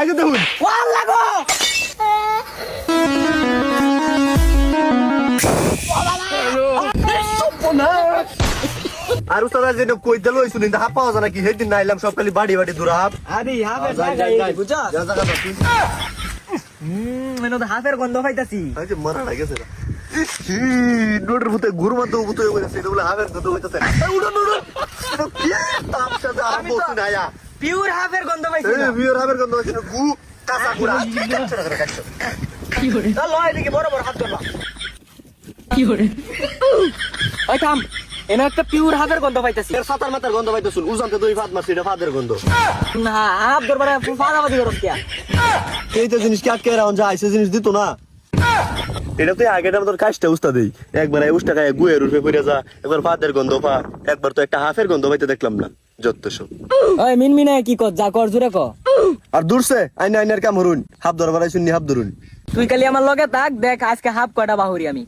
আগে দেখুন। আর উস্তাদ যেন কই দিল হইছুন কিন্তু হাফ পাওয়া যায় নাকি? সেদিন নাইলাম সব খালি বাড়ি বাড়ি দূর হাফ। আরে যা, তুই। হুম মানে তো হাফের গন্ধ পাইতাছি। যে মারা লাগেছে না নোটের ভূতে ঘুর মারতে ভূতে হয়ে গেছে এটা বলে হাফের কথা হইতেছে। উড়ন উড়ন। কি? তাপ সাথে আরম্ভ হচ্ছে না আয়া পিওর হাফের গন্ধ পাইছি এই বিয়ের হাফের গন্ধ না। গু কাঁচা গুড়া। চল লয় দিকে বড় বড় হাত ধরবা। ওই থাম এনে একটা পিওর হাফের গন্ধ পাইতাছি। এর সাতার মাথার গন্ধ উজানতে দুই মারছি এটা ফাদের গন্ধ। না ফাদাবাদি করস কিয়া এইটা জিনিস কি আটকে রাউন যায় সে জিনিস দিত না। এটা তো আগেটা তোর কাজটা উস্তা দেই একবার এই উস্তা গায়ে গুয়ের রূপে পড়ে যা একবার ফাদের গন্ধ পা একবার তো একটা হাফের গন্ধ পাইতে দেখলাম না। যত সব। ওই মিনমিনে কি কর যা কর জুরে ক আর দূরছে আইনা আইনার কাম হরুন। হাফ ধরুন। তুই খালি আমার লগে থাক দেখ আজকে হাফ বাহুরি আমি।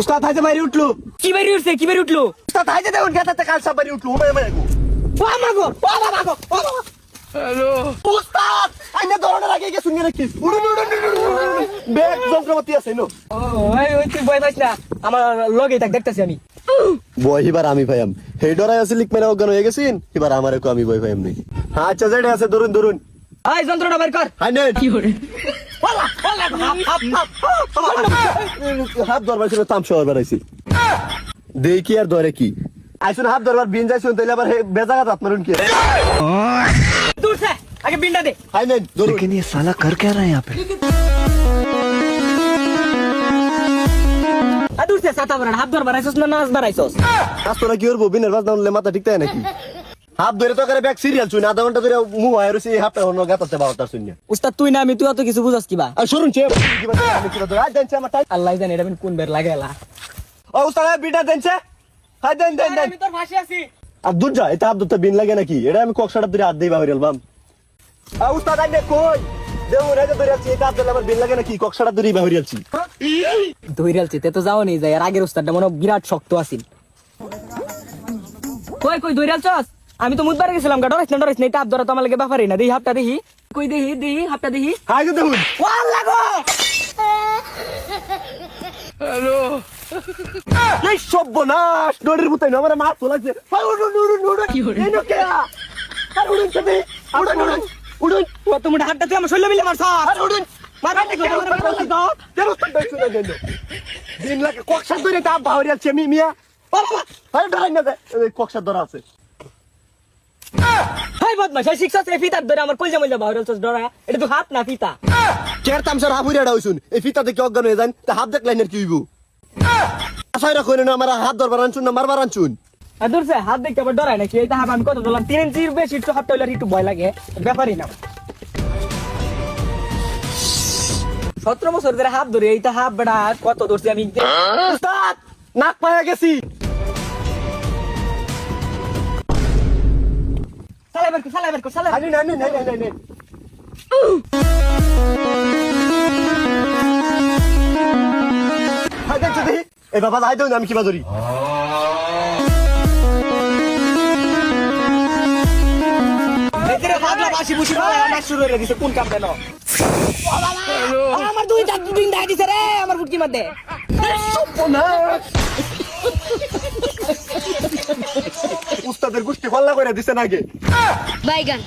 উস্তাদ হাইতে মারি উঠল। কি বেরি উঠছে কি বেরি উঠল? উস্তাদ হাইতে দেখুন গেতাতে কাল সব মারি উঠল। উমে মারি গো ও আমাগো ও আমাগো ও আমাগো উস্তাদ আইনা আগে উড়ুন উড়ুন ব্যাগ আছে নো ওই ওই তুই ভয় পাইছ না। আমার লগে থাক দেখতাছি আমি। বয় এবার আমি ভাইয়াম হেই ডরাই আছে লিখ মেরে অজ্ঞান হয়ে গেছিন এবার আমারে কো আমি বয় ভাইয়াম নেই হ্যাঁ আচ্ছা যেটা আছে ধরুন ধরুন এই যন্ত্রটা বের কর হাই net OLA OLA half half half হাত ধরবার ছিল তাম শহর বেড়াইছি দেই কি আর ধরে কি আইসুন হাত ধরবার বিন যাইছুন তাইলে আবার বেজা হাত মারুন কি দূর से আগে বিন্ডা দে হাই নেট ধরুন लेकिन ये साला कर क्या रहा है यहाँ पे আ দূর से সাতা বড় হাত ধর বাড়াইছস না নাচ বাড়াইছস? কাজ তোরা কি করব বিনের বাজ না মাথা ঠিক তাই নাকি? হাত ধরে তো করে ব্যাগ সিরিয়াল চুন আধা ঘণ্টা ধরে মুহ হয় রয়েছে হাফটা হন্য গাতাতে বারোটার শূন্য উস্তাদ তুই না আমি তুই অত কিছু বুঝাস কিবা? আর শুনুন চে আমি আজ জানছে আমার টাইম আল্লাহ জানে এটা কোন বের লাগেলা ও উস্তাদ বিটা দেনছে? হাই দেন দেন দেন। তোর ফাঁসি আছি। আর দুধ যা এটা আব্দুল বিন লাগে নাকি? এটা আমি কক্সাটা ধরে হাত দিয়ে বাহির বাম। আ উস্তাদ আইনে কই? দেউ রেজে ধরে আছি এটা আব্দুল আমার বিন লাগে নাকি? কক্সাটা ধরে বাহির আছি। ধইরাল চিতে তো যাও নি যাই আর আগের উস্তাদটা মনে বিরাট শক্ত আছিল। কই কই ধইরাল চস? আমি তো মুদবার গেছিলাম গা ডরাইছ না ডরাইছ না এটা আব্দরা তো আমার লাগে ব্যাপারই না দেহি হাপটা দেহি। কই দেহি দেহি হাপটা দেহি? হাই যে দেখুন। ওয়াল্লা গো! এই সর্বনাশ ডরের মতোই না আমার মাছ লাগছে। হাই উড়ুন উড়ুন উড়ুন এই নো কে আর উড়ুন চবে উড়ুন উড়ুন। ও তুমি হাতটা তুই আমার শৈল মিলে মারছ আর উড়ুন। মারা দেখো মারা দেখো দাও। কেন উস্তাদ দেখছ না কেন দিন লাগে কক্সা ধরে তা বাহির আছি মিয়া। বাবা ডরাই না এই ধরা আছে। হাই বদমাশ এই শিক্ষা সে ফিতার ধরে আমার কলজা মলজা বাহুরাল চস ডরা এটা তো হাত না ফিতা। চেয়ার তামসার হাফ এই ফিতা দেখে অজ্ঞান হয়ে যান তা হাত দেখলেন আর কি হইব? আশাই রাখো না আমার হাত ধরবার আনছুন না মারবার আনছুন। আর দূর হাত দেখতে আবার ডরায় নাকি? এইটা হাত আমি কত দিলাম তিন ইঞ্চির বেশি একটু হাতটা হইলে একটু ভয় লাগে। ব্যাপারই না। সতেরো বছর ধরে হাত ধরে এইটা হাত বেড়া, কত ধরছি আমি? নাক পায়া গেছি। দেখি বাবা, হাই দেউন আমি কিবা ধরি। বাসি আমার শুরু হয়ে গেছে কোন কাম দেন আমার দুই চার দিন দাঁত দিছে রে আমার ফুটকি মধ্যে উস্তাদের গোষ্ঠী হল্লা করে দিছে নাকি? বাইগান।